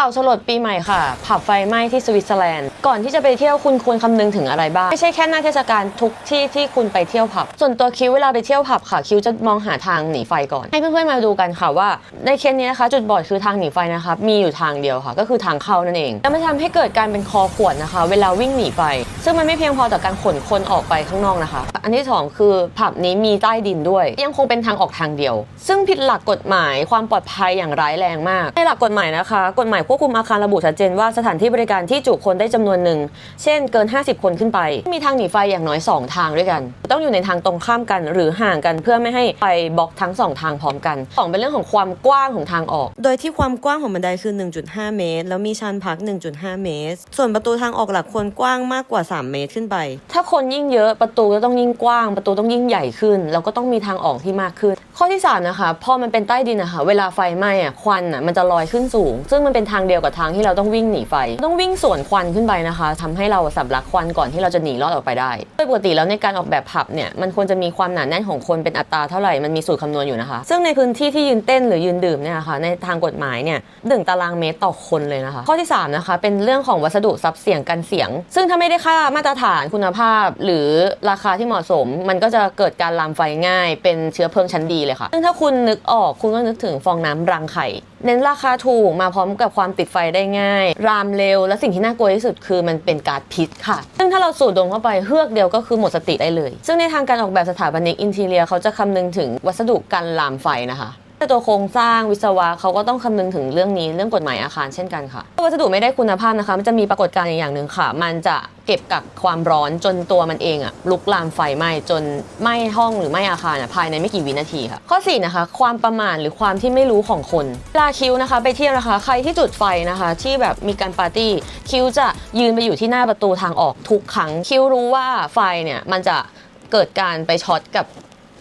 ข่าวสลดปีใหม่ค่ะ ผับไฟไหม้ที่สวิตเซอร์แลนด์ ก่อนที่จะไปเที่ยวคุณควรคำนึงถึงอะไรบ้าง ไม่ใช่แค่หน้าเทศกาลทุกที่ที่คุณไปเที่ยวผับ ส่วนตัวคิวเวลาไปเที่ยวผับค่ะ คิวจะมองหาทางหนีไฟก่อน ให้เพื่อนๆมาดูกันค่ะว่า ในเคสนี้นะคะ จุดบอดคือทางหนีไฟนะคะมีอยู่ทางเดียวค่ะ ก็คือทางเข้านั่นเอง แล้วมันทำให้เกิดการเป็นคอขวดนะคะ เวลาวิ่งหนีไฟ ซึ่งมันไม่เพียงพอต่อการขนคนออกไปข้างนอกนะคะ อันที่สองคือผับนี้มีใต้ดินด้วย ยังคงเป็นทางออกทางเดียว ซึ่งผิดหลักกฎหมายความปลอดภัยอย่างร้ายแรงมาก ในหลักกฎหมายนะคะ กฎหมายควบคุมอาคารระบุชัดเจนว่าสถานที่บริการที่จุคนได้จำนวนหนึ่ง เช่นเกิน 50 คนขึ้นไป มีทางหนีไฟอย่างน้อย 2 ทางด้วยกัน ต้องอยู่ในทางตรงข้ามกันหรือห่างกันเพื่อไม่ให้ไฟบล็อกทั้งสองทางพร้อมกันสองเป็นเรื่องของความกว้างของทางออก โดยที่ความกว้างของบันไดคือ 1.5 เมตร แล้วมีชันพัก 1.5 เมตร ส่วนประตูทางออกหลักควรกว้างมากกว่า3 เมตรขึ้นไป ถ้าคนยิ่งเยอะประตูก็ต้องยิ่งกว้าง ประตูต้องยิ่งใหญ่ขึ้น แล้วก็ต้องมีทางออกที่มากขึ้นข้อที่สามนะคะพอมันเป็นใต้ดินนะคะเวลาไฟไหม้อะควันอะมันจะลอยขึ้นสูง ซึ่งมันเป็นทางเดียวกับทางที่เราต้องวิ่งหนีไฟ ต้องวิ่งสวนควันขึ้นไปนะคะทำให้เราสำลักควันก่อนที่เราจะหนีรอดออกไปได้โดยปกติแล้วในการออกแบบผับเนี่ยมันควรจะมีความหนาแน่นของคนเป็นอัตราเท่าไหร่มันมีสูตรคำนวณอยู่นะคะ ซึ่งในพื้นที่ที่ยืนเต้นหรือยืนดื่มเนี่ยนะคะในทางกฎหมายเนี่ยหนึ่งตารางเมตรต่อคนเลยนะคะ ข้อที่สามนะคะเป็นเรื่องของวัสดุซับเสียงกันเสียง ซึ่งถ้าไม่ได้ค่ามาตรฐานคุณภาพ หรือราคาที่เหมาะสม มันก็จะเกิดการลามไฟง่าย เป็นเชื้อเพลิงชั้นดีเลยค่ะ ซึ่งถ้าคุณนึกออกคุณก็นึกถึงฟองน้ำรังไข่ เน้นราคาถูกมาพร้อมกับความติดไฟได้ง่าย รามเร็ว และสิ่งที่น่ากลัวที่สุดคือมันเป็นก๊าซพิษค่ะ ซึ่งถ้าเราสูดดมเข้าไปเฮือกเดียวก็คือหมดสติได้เลย ซึ่งในทางการออกแบบสถาปนิกอินทีเรียเขาจะคำนึงถึงวัสดุกันลามไฟนะคะ แต่ตัวโครงสร้างวิศวะเขาก็ต้องคำนึงถึงเรื่องนี้เรื่องกฎหมายอาคารเช่นกันค่ะถ้าวัสดุไม่ได้คุณภาพนะคะ มันจะมีปรากฏการณ์อย่างหนึ่งค่ะ มันจะเก็บกักความร้อนจนตัวมันเองอะลุกลามไฟไหม้จนไหม้ห้องหรือไหม้อาคารอะภายในไม่กี่วินาทีค่ะ ข้อ 4 นะคะ ความประมาทหรือความที่ไม่รู้ของคนเวลาคิวนะคะ ไปเที่ยวนะคะ ใครที่จุดไฟนะคะ ที่แบบมีการปาร์ตี้คิวจะยืนไปอยู่ที่หน้าประตูทางออกทุกครั้งคิวรู้ว่าไฟเนี่ยมันจะเกิดการไปช็อตกับ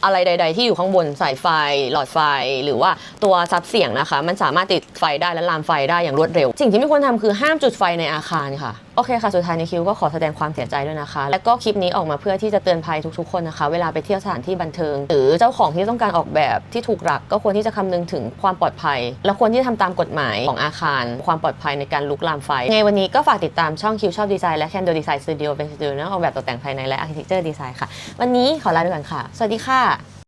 อะไรใด ๆ ที่อยู่ข้างบนสายไฟ หลอดไฟ หรือว่าตัวซับเสียงนะคะ มันสามารถติดไฟได้และลามไฟได้อย่างรวดเร็ว สิ่งที่ไม่ควรทำคือห้ามจุดไฟในอาคารค่ะ โอเคค่ะ สุดท้ายในคิวก็ขอแสดงความเสียใจด้วยนะคะ และก็คลิปนี้ออกมาเพื่อที่จะเตือนภัยทุกๆคนนะคะ เวลาไปเที่ยวสถานที่บันเทิง หรือเจ้าของที่ต้องการออกแบบที่ถูกหลัก ก็ควรที่จะคำนึงถึงความปลอดภัย และควรที่จะทำตามกฎหมายของอาคาร ความปลอดภัยในการลุกลามไฟในวันนี้ก็ฝากติดตามช่องคิวชอบดีไซน์และแคนโดดีไซน์สตูดิโอเป็นสตูดิโอนักออกแบบตกแต่งภายในและอาร์เคเต็กเจอร์ดีไซน์ค่ะ วันนี้ขอลาไปก่อนค่ะ สวัสดีค่ะ yeah